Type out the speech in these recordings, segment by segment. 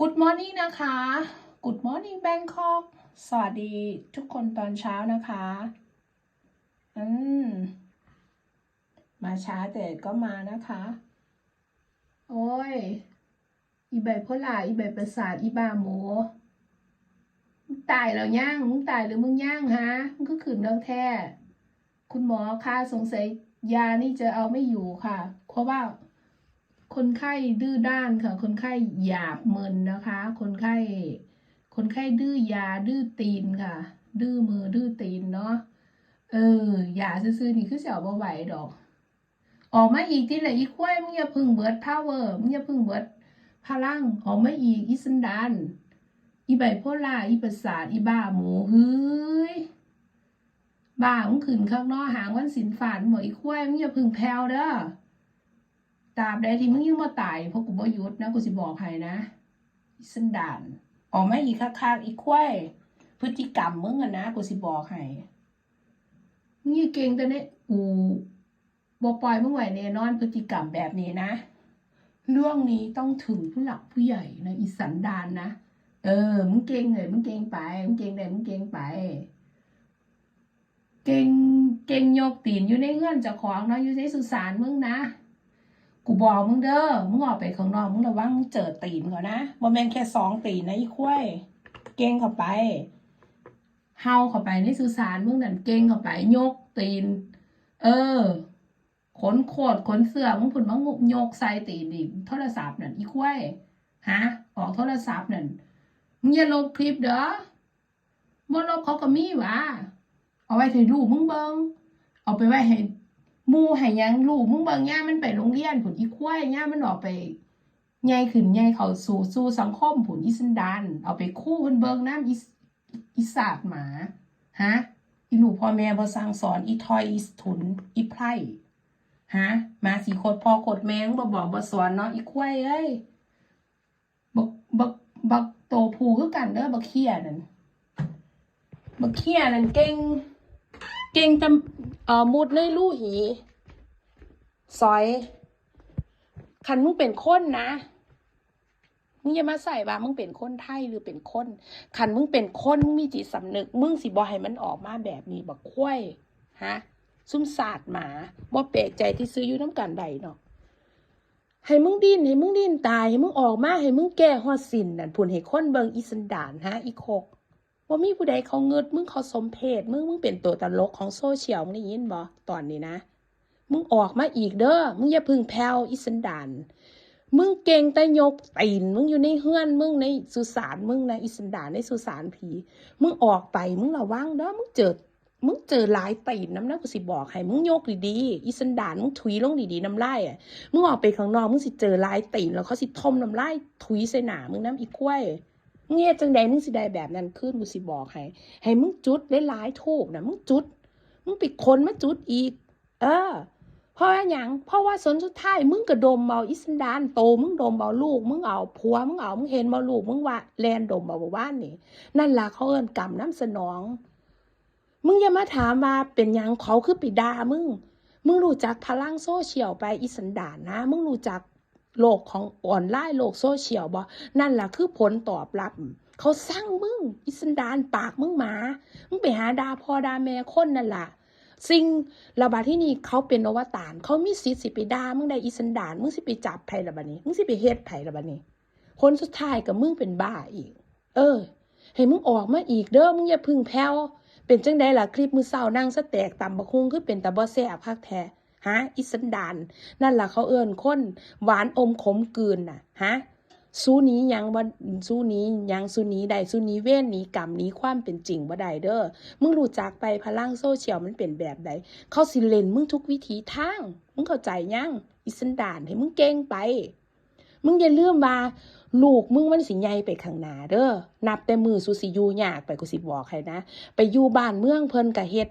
Good morning นะคะ Good morning Bangkok สวัสดีทุกคนตอนเช้านะคะ อืม มาช้าแต่ก็มานะคะ โอ้ย อีใบโพลาอีใบประสาท อีบ้าหมูมึงตายแล้วย่าง มึงตายหรือมึงย่างฮะ มึงก็ขืนเรื่องแท้ คุณหมอคะสงสัยยานี่จะเอาไม่อยู่ค่ะ เพราะว่า คนไข้ดื้อด้านค่ะ คนไข้หยาบมึนนะคะ คนไข้ คนไข้ดื้อยาดื้อตีนค่ะ ดื้อมือดื้อตีนเนาะ เออ ยาซื่อๆนี่คือเสียวบ่ไหวดอก ออกมาอีกที่ไหนอีกควายมึงอย่าพึ่งเบิร์ดพาวเวอร์มึงอย่าพึ่งเบิร์ดพลังออกมาอีกอีสันดานอีไบโพล่าอีประสาทอีบ้าหมูเฮ้ยบ้ามึงขึ้นข้างนอกหางวันสินฝานหมออีควายมึงอย่าพึ่งแผ่วเด้อ ตาบใดที่มึงยังมาตายเพราะกูบ่ยุดนะกูสิบอกให้นะสันดาน ออกมาอีกคักๆอีกควายพฤติกรรมมึงอะนะกูสิบอกให้มึงอย่าเก่งแต่เนี่ยกูบ่ปล่อยมึงไหวแน่นอนพฤติกรรมแบบนี้นะ เรื่องนี้ต้องถึงผู้หลักผู้ใหญ่นะอีสันดานนะเออ มึงเก่งเลยมึงเก่งไปมึงเก่งได้มึงเก่งไป เก่งเก่งยกตีนอยู่ในเงื่อนจ้าของเนาะอยู่ในสุสานมึงนะ กูบอกมึงเด้อ มึงออกไปข้างนอก มึงระวังมึงเจอตีนก่อนนะบ่แม่นแค่สองตีนนะอีควายเก่งเข้าไป เฮาเข้าไปในสุสานมึงนั่นเก่งเข้าไป ยกตีน เออ ขนโคตรขนเสื้อมึงผุนมึงยกใส่ตีนอีกโทรศัพท์นั่นอีควายฮะ ออกโทรศัพท์นั่น มึงอย่าลบคลิปเด้อบ่ลบเขาก็มีวะเอาไว้ให้ลูกมึงเบิงเอาไปไว้ให้ มูให้ยังลูกมึงบิ่งย่ามันไปโรงเรียนผุนอีควายย่ามันออกไปใหญ่ขึ้นใหญ่เขาสู่สู่สังคมผุนอีสันดานเอาไปคู่เพิ่นเบิงน้ำอีอีสาดหมาฮะอีหลูพ่อแม่บ่สั่งสอนอีทอยอีถุนอีไพร่ฮะมาสีโคตรพ่อโคตรแม่งบ่บอกบ่สอนเนาะอีควายเอ้ยบักบักบักโตผูคือกันเด้อบักเขี้ยนั่นบักเขี้ยนั่นเก่ง เก่งจำเอ่อมุดในรูหีซอย คันมึงเป็นคนนะ มึงอย่ามาใส่ว่ามึงเป็นคนไทยหรือเป็นคนคันมึงเป็นคนมึงมีจิตสำนึก มึงสิบ่ให้มันออกมาแบบนี้บักควยฮะซุ่มศาสตร์หมาบ่แปลกใจที่ซื้ออยู่น้ำกันใดเนาะให้มึงดิ้นให้มึงดิ้นตายให้มึงออกมาให้มึงแก้ฮอดสินนั่นผุนให้คนเบิงอีสันดานฮะอีโคก ว่ามีผู้ใดเขาเงิดมึงเขาสมเพศมึงมึงเป็นตัวตลกของโซเชียลมึงได้ยินบ่ตอนนี้นะ มึงออกมาอีกเด้อมึงอย่าพึ่งแผ่วอิสันดานมึงเก่งแต่ยกตีนมึงอยู่ในเฮือนมึงในสุสานมึงนะอิสันดานในสุสานผี มึงออกไปมึงระวังเด้อมึงเจอมึงเจอหลายตีนน้ำนะกูสิบอกให้มึงยกดีๆอิสันดานมึงถุยลงดีๆน้ำลายอะมึงออกไปข้างนอกมึงสิเจอหลายตีนแล้วเขาสิทมน้ำลายถุยใส่หนามึงน้ำอีกล้วย มึงเฮ็ดจังใดมึงสิได้แบบนั้นขึ้นกูสิบอกให้ ให้มึงจุดหลายๆทูบนะมึงจุด มึงไปคนมาจุดอีก เออ เพราะว่าหยังเพราะว่าสนสุดท้ายมึงก็ดมเบาอิสันดานโตมึงดมเบาลูก มึงเอาผัวมึงเอามึงเห็นเบาลูกมึงว่าแลนดมเบาบ้านนี่นั่นล่ะเขาเอิ้นกรรมน้ำสนอง มึงอย่ามาถามว่าเป็นยังเขาคือไปด่ามึงมึงรู้จักพลังโซเชียลไปอิสันดานนะ มึงรู้จัก โลกของออนไลน์โลกโซเชียลบ่นั่นล่ะคือผลตอบรับเขาสร้างมึงอิสันดานปากมึงหมา มึงไปหาดาพอดาแม่คนนั่นล่ะสิ่งระบาดที่นี่เขาเป็นอวตารเขามีสิทธิ์สิไปด่ามึงได้อิสันดานมึงสิไปจับไผละบัดนี้มึงสิไปเฮ็ดไผละบัดนี้คนสุดท้ายกับมึงเป็นบ้าอีก เออ ให้มึงออกมาอีกเด้อมึงอย่าพึ่งแผ่วเป็นจังไดล่ะคลิปมือเศร้านั่งสแตกต่ำบักฮุงคือเป็นตาบ่แซ่บคักแท้ ฮะอิสันดานนั่นล่ะเขาเอิ้นคนหวานอมขมกืนน่ะฮะสู้นี้ยังบ่สู้นี้ยังสู้นี้ได้สู้นี้เว้นนี้กรรมนี้ความเป็นจริงบ่ได้เด้อมึงรู้จักไปพลังโซเชียลมันเป็นแบบใดเขาสิเล่นมึงทุกวิถีทางมึงเข้าใจยังอิสันดานให้มึงเก่งไป มึงอย่าลืมว่าลูกมึงมันสิใหญ่ไปข้างหน้าเด้อนับแต่มือสุสิอยู่ยากไปกูสิบอกให้นะ ไปอยู่บ้านเมืองเพิ่นก็เฮ็ด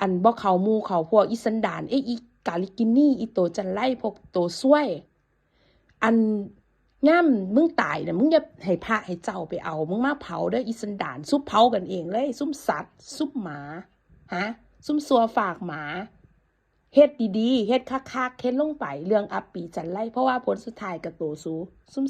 อันบ่เขามูเขาพวกอิสันดานเอ้ยอี กาลิกินี่อีโตจันไล่พวกโตซ้วย อันง่ามึงตายเนี่ยมึงจะให้พระให้เจ้าไปเอา มึงมาเผาเด้ออิสันดานซุปเผากันเองเลย ซุ่มสัตว์ ซุปหมาฮะซุ่มสัวฝากหมาเฮ็ดดีๆเฮ็ดคักๆเฮ็ดลงไปเรื่องอัปปีจันไล่เพราะว่าผลสุดท้ายกับโตซูซุ่ม